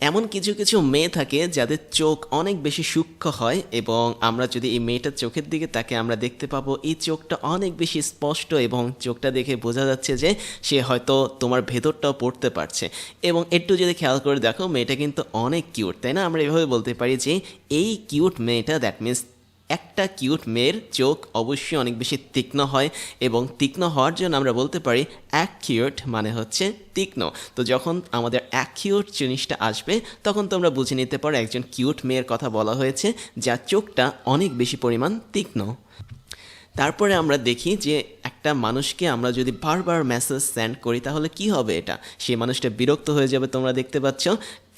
এমন কিছু কিছু মেয়ে থাকে যাদের চোখ অনেক বেশি সূক্ষ্ম হয় এবং আমরা যদি এই মেয়েটার চোখের দিকে তাকে আমরা দেখতে পাবো, এই চোখটা অনেক বেশি স্পষ্ট এবং চোখটা দেখে বোঝা যাচ্ছে যে সে হয়তো তোমার ভেতরটাও পড়তে পারছে। এবং একটু যদি খেয়াল করে দেখো, মেয়েটা কিন্তু অনেক কিউট তাই না? আমরা এভাবে বলতে পারি যে, এই কিউট মেয়েটা দ্যাট মিনস একটা কিউট মেয়ের চোখ অবশ্যই অনেক বেশি তীক্ষ্ণ হয় এবং তীক্ষ্ণ হওয়ার জন্য আমরা বলতে পারি অ্যাকিউট মানে হচ্ছে তীক্ষ্ণ। তো যখন আমাদের অ্যাকিউট জিনিসটা আসবে, তখন তোমরা বুঝে নিতে পারো একজন কিউট মেয়ের কথা বলা হয়েছে, যার চোখটা অনেক বেশি পরিমাণ তীক্ষ্ণ। তারপরে আমরা দেখি যে একটা মানুষকে আমরা যদি বারবার মেসেজ সেন্ড করি, তাহলে কি হবে এটা? সেই মানুষটা বিরক্ত হয়ে যাবে, তোমরা দেখতে পাচ্ছ।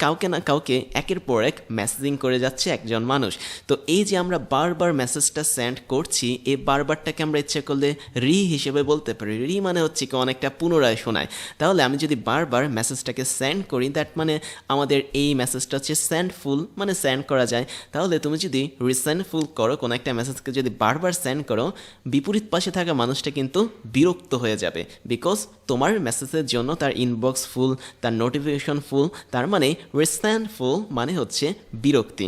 কাউকে না কাউকে একের পর এক মেসেজিং করে যাচ্ছে একজন মানুষ। তো এই যে আমরা বারবার মেসেজটা সেন্ড করছি, এই বারবারটাকে আমরা ইচ্ছে করলে রি হিসেবে বলতে পারি। রি মানে হচ্ছে কি অনেকটা পুনরায় শোনায়। তাহলে আমি যদি বারবার মেসেজটাকে সেন্ড করি দ্যাট মানে আমাদের এই মেসেজটা হচ্ছে সেন্ড ফুল মানে সেন্ড করা যায়। তাহলে তুমি যদি রিসেন্ট ফুল করো, কোনো একটা মেসেজকে যদি বারবার সেন্ড করো, বিপরীত পাশে থাকা মানুষটা কিন্তু বিরক্ত হয়ে যাবে। বিকজ তোমার মেসেজের জন্য তার ইনবক্স ফুল তার নোটিফিকেশন ফুল তার মানে রিসেন্টফুল মানে হচ্ছে বিরক্তি।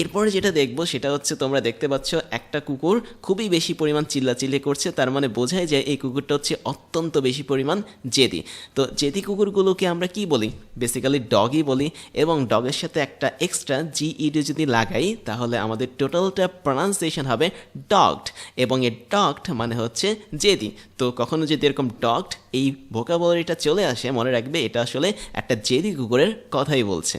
এরপরে যেটা দেখব সেটা হচ্ছে তোমরা দেখতে পাচ্ছ একটা কুকুর খুবই বেশি পরিমাণ চিল্লাচিল্লি করছে, তার মানে বোঝায় যে এই কুকুরটা হচ্ছে অত্যন্ত বেশি পরিমাণ জেদি। তো জেদি কুকুরগুলোকে আমরা কি বলি? বেসিক্যালি ডগই বলি, এবং ডগের সাথে একটা এক্সট্রা জি জিইডি যদি লাগাই, তাহলে আমাদের টোটালটা প্রনাউন্সিয়েশন হবে ডগড এবং এ ডগড মানে হচ্ছে জেদি। তো কখনো যদি এরকম ডগড এই ভোকাবলারিটা চলে আসে, মনে রাখবে, এটা আসলে একটা জেদি কুকুরের কথাই বলছে।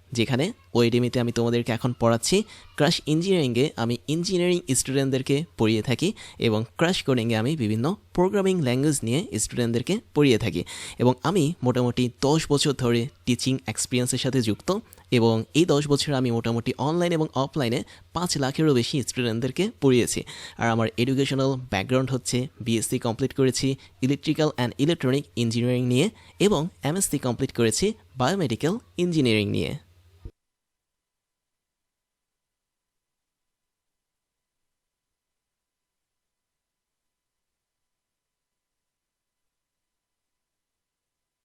যেখানে ওয়েডেমিতে আমি তোমাদেরকে এখন পড়াচ্ছি। ক্রাশ ইঞ্জিনিয়ারিংয়ে আমি ইঞ্জিনিয়ারিং স্টুডেন্টদেরকে পড়িয়ে থাকি এবং ক্রাশ কোডিংয়ে আমি বিভিন্ন প্রোগ্রামিং ল্যাঙ্গুয়েজ নিয়ে স্টুডেন্টদেরকে পড়িয়ে থাকি। এবং আমি মোটামুটি দশ বছর ধরে টিচিং এক্সপিরিয়েন্সের সাথে যুক্ত এবং এই দশ বছর আমি মোটামুটি অনলাইন এবং অফলাইনে পাঁচ লাখেরও বেশি স্টুডেন্টদেরকে পড়িয়েছি। আর আমার এডুকেশনাল ব্যাকগ্রাউন্ড হচ্ছে বিএসসি কমপ্লিট করেছি, ইলেকট্রিক্যাল অ্যান্ড ইলেকট্রনিক ইঞ্জিনিয়ারিং নিয়ে এবং এমএসসি কমপ্লিট করেছি, বায়োমেডিক্যাল ইঞ্জিনিয়ারিং নিয়ে।